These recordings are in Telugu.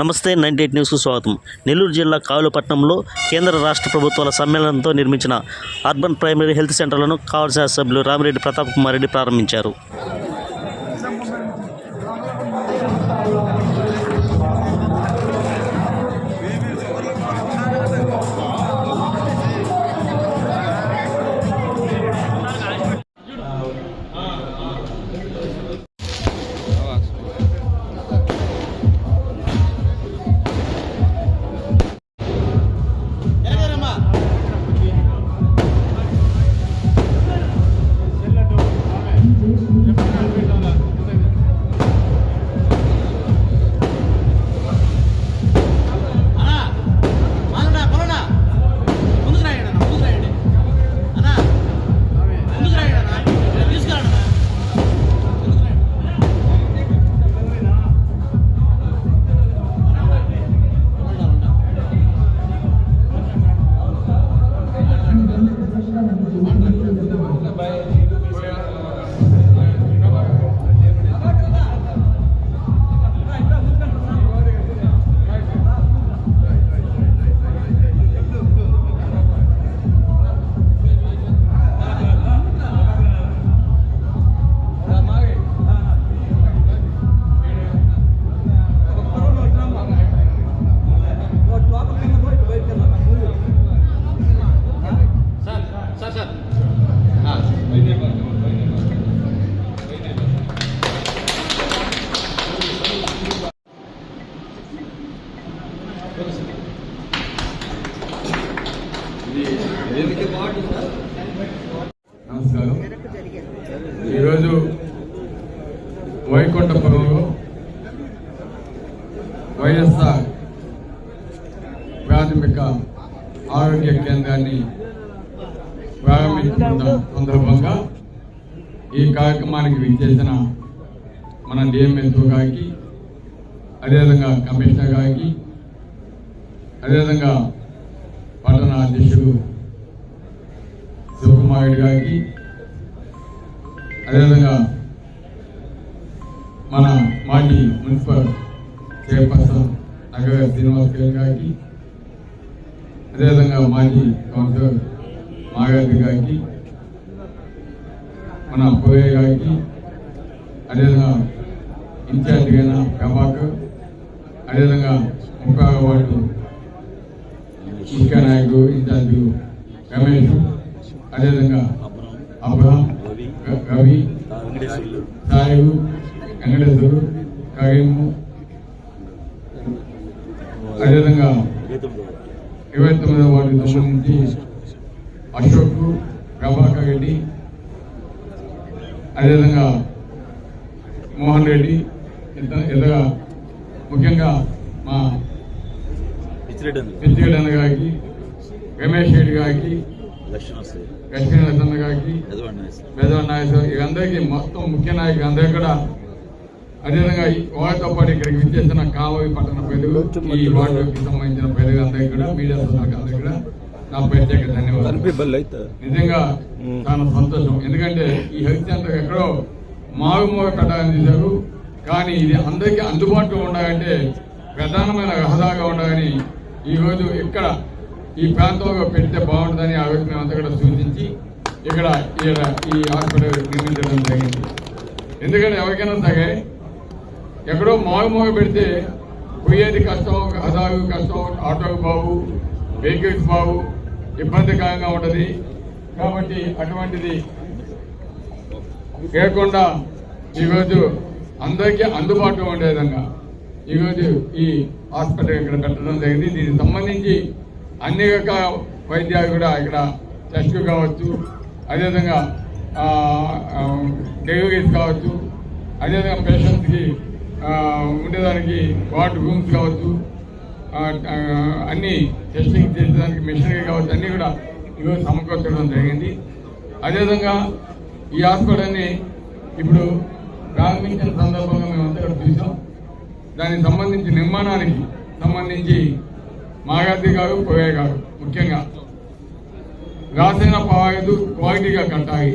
నమస్తే నైన్టీ ఎయిట్ న్యూస్కు స్వాగతం. నెల్లూరు జిల్లా కావులపట్నంలో కేంద్ర రాష్ట్ర ప్రభుత్వాల సమ్మేళనంతో నిర్మించిన అర్బన్ ప్రైమరీ హెల్త్ సెంటర్లను కావలసిన సభ్యులు రామిరెడ్డి ప్రతాప్ కుమార్ రెడ్డి ప్రారంభించారు. వైకుంఠపురంలో వైఎస్ఆర్ ప్రాథమిక ఆరోగ్య కేంద్రాన్ని ప్రారంభించుకున్న సందర్భంగా ఈ కార్యక్రమానికి విచ్చేసిన మన డిఎంఎస్ఓ గారికి అదేవిధంగా కమిషనర్ గారికి అదేవిధంగా పట్టణ అధ్యక్షుడు శివకుమార్ గారికి అదేవిధంగా మన మాజీ మున్సిపల్ చైర్పర్సన్ నగర శ్రీనివాస్ గారి గారికి అదేవిధంగా మాజీ కౌన్సిలర్ మాగారి గారికి మన పోయే గారికి అదేవిధంగా ఇన్ఛార్జ్ అయిన ప్రభాకర్ అదేవిధంగా ముఖా వార్డు ముఖ్య నాయకుడు ఇన్ఛార్జ్ రమేష్ అదేవిధంగా అబ్రహం రవి సాయిబు వెంకటేశ్వరు కరీము అదేవిధంగా ఇరవై తొమ్మిదవ వార్డుకు సంబంధించి అశోక్ ప్రభాకర్ రెడ్డి అదేవిధంగా మోహన్ రెడ్డి ఇంత ఎదుగా ముఖ్యంగా మా పిచ్చిరెడ్డి గారికి రమేష్ రెడ్డి గారికి లక్ష్మీ నరసన్న గారికి మేధవ నాయకులు వీరందరికీ మొత్తం ముఖ్య నాయకులు అందరూ కూడా అదేవిధంగా ఈ వారితో పాటు ఇక్కడికి విచ్చేసిన కావలి పట్టణ ప్రజలు ఈ వార్డుకి సంబంధించిన ప్రజలందరికీ కూడా మీడియా అందరికీ కూడా నా ప్రత్యేక ధన్యవాదాలు. నిజంగా చాలా సంతోషం. ఎందుకంటే ఈ హెల్త్ సెంటర్ ఎక్కడో మారుమూల కట్టాలని చేశారు. కానీ ఇది అందరికీ అందుబాటులో ఉండాలంటే ప్రధానమైన రహదారిగా ఉండాలని ఈరోజు ఇక్కడ ఈ ప్రాంతంలో పెడితే బాగుంటుందని ఆలోచన అంతా కూడా సూచించి ఇక్కడ ఈ హాస్పిటల్ నిర్మించడం జరిగింది. ఎందుకంటే ఎవరికైనా సరే ఎక్కడో మారుమూల పెడితే పోయేది కష్టం రహదారు కష్టం ఆటోకి బాగు వెహికల్స్ బాగు ఇబ్బందికరంగా ఉంటుంది. కాబట్టి అటువంటిది లేకుండా ఈరోజు అందరికీ అందుబాటులో ఉండే విధంగా ఈరోజు ఈ హాస్పిటల్ ఇక్కడ పెట్టడం జరిగింది. దీనికి సంబంధించి అన్ని రకాల వైద్యాలు కూడా ఇక్కడ టెస్ట్ కావచ్చు అదేవిధంగా డెలివరీస్ కావచ్చు అదేవిధంగా పేషెంట్స్కి ఉండేదానికి వార్డ్ రూమ్స్ కావచ్చు అన్ని టెస్టింగ్ చేసేదానికి మిషనరీ కావచ్చు అన్నీ కూడా ఈరోజు సమకూర్చడం జరిగింది. అదేవిధంగా ఈ హాస్పిటల్ని ఇప్పుడు ప్రారంభించిన సందర్భంగా మేమంతా కూడా చూసాం దానికి సంబంధించి నిర్మాణానికి సంబంధించి మాగాది గారు పోయే గారు ముఖ్యంగా రాసిన పావాయదు క్వాలిటీగా కట్టాలి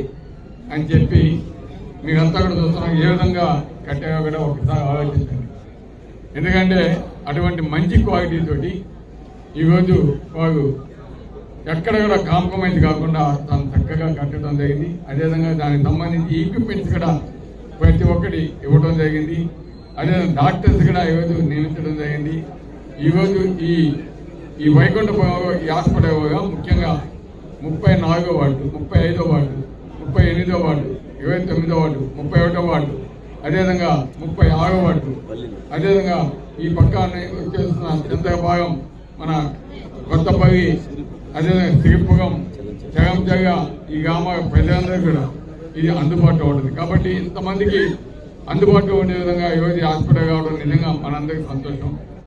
అని చెప్పి మీరంతా కూడా చూస్తున్నాం. ఏ విధంగా కట్టారో కూడా ఒకసారి ఆలోచించండి. ఎందుకంటే అటువంటి మంచి క్వాలిటీ తోటి ఈరోజు వారు ఎక్కడ కూడా కాంప్రమైజ్ కాకుండా తను చక్కగా కట్టడం జరిగింది. అదేవిధంగా దానికి సంబంధించి ఈక్విప్మెంట్స్ కూడా ప్రతి ఒక్కటి ఇవ్వడం జరిగింది. అదేవిధంగా డాక్టర్స్ కూడా ఈరోజు నియమించడం జరిగింది. ఈరోజు ఈ ఈ వైకుంఠపురంలో ఈ హాస్పిటల్ ముఖ్యంగా ముప్పై నాలుగో వార్డు ముప్పై ఐదో వార్డు ముప్పై ఎనిమిదో వార్డు ఇరవై తొమ్మిదో వార్డు ముప్పై ఒకటో వార్డు అదేవిధంగా ముప్పై ఆరో వార్డు. అదేవిధంగా ఈ పక్క చేస్తున్న ఎంత భాగం మన కొత్తపల్లి అదేవిధంగా శ్రీపురం జగంజగ ఈ గ్రామ ప్రజలందరూ కూడా ఇది అందుబాటులో ఉంటుంది. కాబట్టి ఇంతమందికి అందుబాటులో ఉండే విధంగా ఈరోజు హాస్పిటల్ కావడం నిజంగా మనందరికీ సంతోషం.